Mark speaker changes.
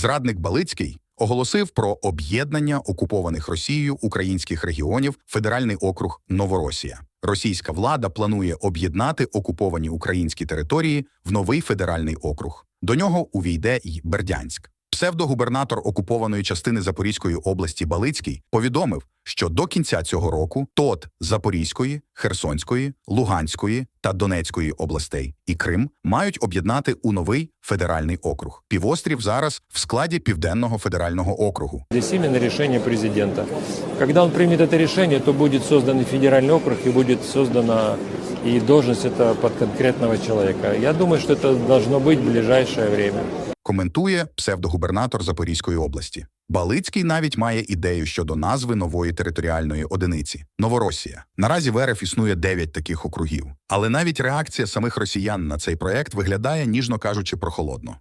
Speaker 1: Зрадник Балицький оголосив про об'єднання окупованих Росією українських регіонів Федеральний округ Новоросія. Російська влада планує об'єднати окуповані українські території в новий федеральний округ. До нього увійде й Бердянськ. Псевдогубернатор окупованої частини Запорізької області Балицький повідомив, що до кінця цього року ТОТ Запорізької, Херсонської, Луганської та Донецької областей і Крим мають об'єднати у новий федеральний округ. Півострів зараз в складі Південного федерального округу.
Speaker 2: Здесь именно решение президента. Когда он примет это решение, то будет создан и федеральный округ, и будет создана и должность это под конкретного человека. Я думаю, что это должно быть в ближайшее время.
Speaker 1: Коментує псевдогубернатор Запорізької області. Балицький навіть має ідею щодо назви нової територіальної одиниці Новоросія. Наразі в РФ існує 9 таких округів. Але навіть реакція самих росіян на цей проект виглядає, ніжно кажучи, прохолодно.